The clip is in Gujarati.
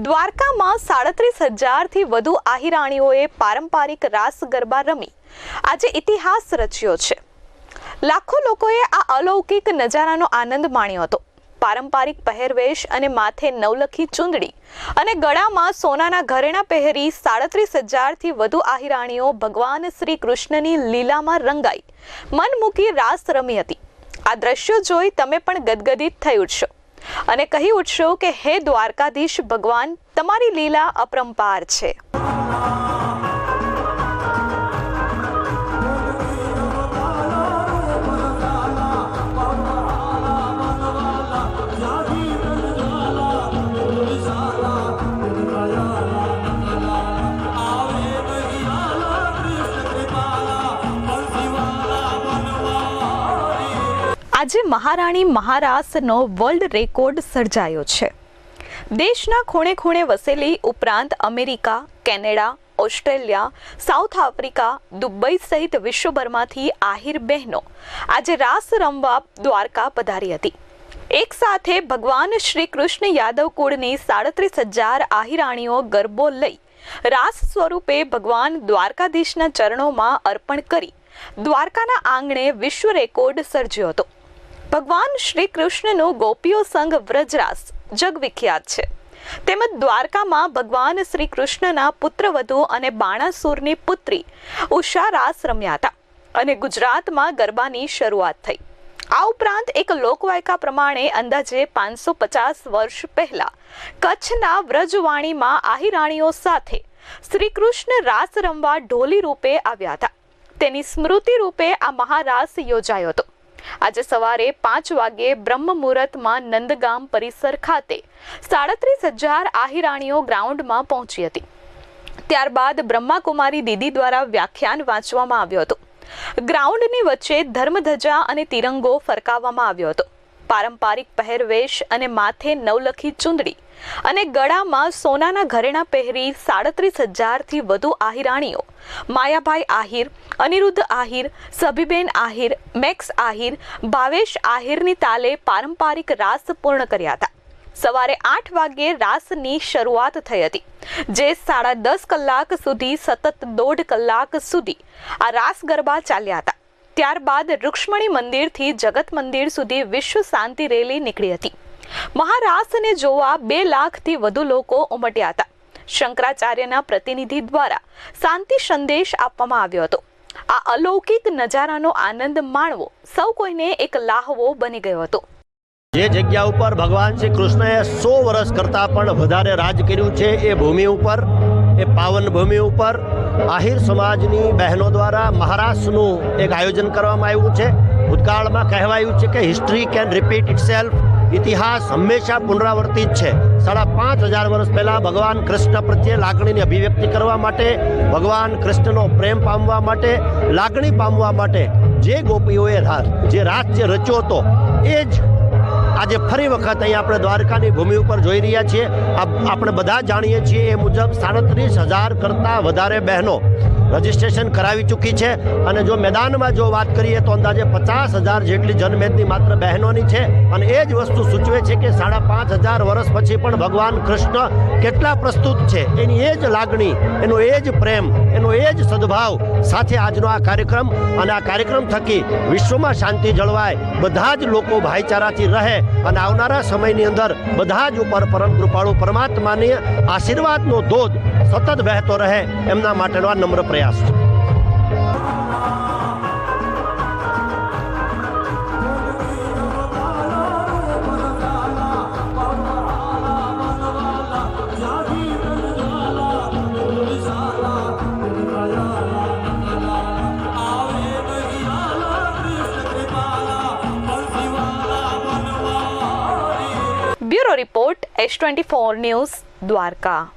દ્વારકામાં સાડત્રીસ હજારથી વધુ આહિરાણીઓએ પારંપરિક રાસ ગરબા રમી. આજે ઇતિહાસ રચ્યો છે. લાખો લોકોએ આ અલૌકિક નજારાનો આનંદ માણ્યો હતો. પારંપરિક પહેરવેશ અને માથે નવલખી ચૂંદડી અને ગળામાં સોનાના ઘરેણા પહેરી સાડત્રીસ હજારથી વધુ આહિરાણીઓ ભગવાન શ્રી કૃષ્ણની લીલામાં રંગાઈ. મન મૂકી રાસ રમી હતી. આ દ્રશ્યો જોઈ તમે પણ ગદગદિત થઈ ઉઠશો. અને કહી ઉઠશો કે હે દ્વારકાધીશ ભગવાન તમારી લીલા અપરંપાર છે. આજે મહારાણી મહારાસનો વર્લ્ડ રેકોર્ડ સર્જાયો છે. દેશના ખૂણે ખૂણે વસેલી ઉપરાંત America, Canada, Australia, South Africa, Dubai સહિત વિશ્વભરમાંથી આહિર બહેનો આજે રાસ રમવા દ્વારકા પધારી હતી. એક સાથે ભગવાન શ્રી કૃષ્ણ યાદવ કુળની સાડત્રીસ હજાર આહિરાણીઓ ગરબો લઈ રાસ સ્વરૂપે ભગવાન દ્વારકાધીશના ચરણોમાં અર્પણ કરી દ્વારકાના આંગણે વિશ્વ રેકોર્ડ સર્જ્યો હતો. ભગવાન શ્રી કૃષ્ણનો ગોપીઓ સંઘ વ્રજરાસ જગવિખ્યાત છે. તેમજ દ્વારકામાં ભગવાન શ્રી કૃષ્ણના પુત્રવધુ અને બાણાસુરની પુત્રી ઉષા રાસ રમ્યા હતા અને ગુજરાતમાં ગરબાની શરૂઆત થઈ. આ ઉપરાંત એક લોકવાયકા પ્રમાણે અંદાજે પાંચસો પચાસ વર્ષ પહેલા કચ્છના વ્રજવાણીમાં આહિરાણીઓ સાથે શ્રી કૃષ્ણ રાસ રમવા ઢોલી રૂપે આવ્યા હતા. તેની સ્મૃતિ રૂપે આ મહારાસ યોજાયો હતો. આજે સવારે પાંચ વાગ્યે બ્રહ્મ મુહૂર્તમાં નંદગામ પરિસર ખાતે સાડત્રીસ હજાર આહિરાણીઓ ગ્રાઉન્ડમાં પહોંચી હતી. ત્યારબાદ બ્રહ્માકુમારી દીદી દ્વારા વ્યાખ્યાન વાંચવામાં આવ્યું હતું. ગ્રાઉન્ડની વચ્ચે ધર્મધજા અને તિરંગો ફરકાવવામાં આવ્યો હતો. પારંપરિક પહેરવેશ અને માથે નવલખી ચૂંદડી અને ગળામાં સોનાના ઘરેણા પહેરી સાડત્રીસ હજારથી વધુ આહિરાણીઓ. માયાભાઈ આહિર, અનિરુદ્ધ આહિર, સભીબેન આહિર, મેક્સ આહિર, ભાવેશ આહિરની તાલે પારંપરિક રાસ પૂર્ણ કર્યા હતા. સવારે આઠ વાગ્યે રાસની શરૂઆત થઈ હતી, જે સાડા દસ કલાક સુધી સતત દોઢ કલાક સુધી આ રાસ ગરબા ચાલ્યા હતા. ત્યારબાદ રૂક્ષ્મણી મંદિરથી જગત મંદિર સુધી વિશ્વ શાંતિ રેલી નીકળી હતી. મહારાસને જોવા બે લાખથી વધુ લોકો ઉમટ્યા હતા. શંકરાચાર્યના પ્રતિનિધિ દ્વારા શાંતિ સંદેશ આપવામાં આવ્યો હતો. આ અલૌકિક નજારાનો આનંદ માણવો સૌ કોઈને એક લાહવો બની ગયો હતો. જે જગ્યા ઉપર ભગવાન શ્રી કૃષ્ણએ સો વર્ષ કરતાં પણ વધારે રાજ કર્યું છે એ ભૂમિ ઉપર, એ પાવન ભૂમિ ઉપર, આહિર સમાજની બહેનો દ્વારા મહારાષ્ટ્રનું એક આયોજન કરવામાં આવ્યું છે. ભૂતકાળમાં કહેવાયું છે કે history can repeat itself ઇતિહાસ હંમેશા પુનરાવર્તિત છે. સાડા પાંચ હજાર વર્ષ પહેલાં ભગવાન કૃષ્ણ પ્રત્યે લાગણીની અભિવ્યક્તિ કરવા માટે, ભગવાન કૃષ્ણનો પ્રેમ પામવા માટે, લાગણી પામવા માટે જે ગોપીઓએ જે રાજ્ય રચ્યો હતો, એ જ આજે ફરી વખત અહીં આપણે દ્વારકાની ભૂમિ ઉપર જોઈ રહ્યા છીએ. આપણે બધા જાણીએ છીએ એ મુજબ સાડત્રીસ હજાર કરતાં વધારે બહેનો રજીસ્ટ્રેશન કરાવી ચૂકી છે અને જો મેદાનમાં જો વાત કરીએ તો અંદાજે પચાસ હજાર જેટલી જનમેદની માત્ર બહેનોની છે અને એ જ વસ્તુ સૂચવે છે કે સાડા પાંચ હજાર વર્ષ પછી પણ ભગવાન કૃષ્ણ કેટલા પ્રસ્તુત છે. એની એ જ લાગણી, એનો એ જ પ્રેમ, એનો એ જ સદભાવ સાથે આજનો આ કાર્યક્રમ અને આ કાર્યક્રમ થકી વિશ્વમાં શાંતિ જળવાય, બધા જ લોકો ભાઈચારાથી રહે અને આવનારા સમયની અંદર બધા જ ઉપર પરમ કૃપાળુ પરમાત્માની આશીર્વાદનો ધોધ સતત વહેતો રહે એમના માટેનો આ નમ્ર પ્રયાસ છે bureau report S twenty four news Dwarka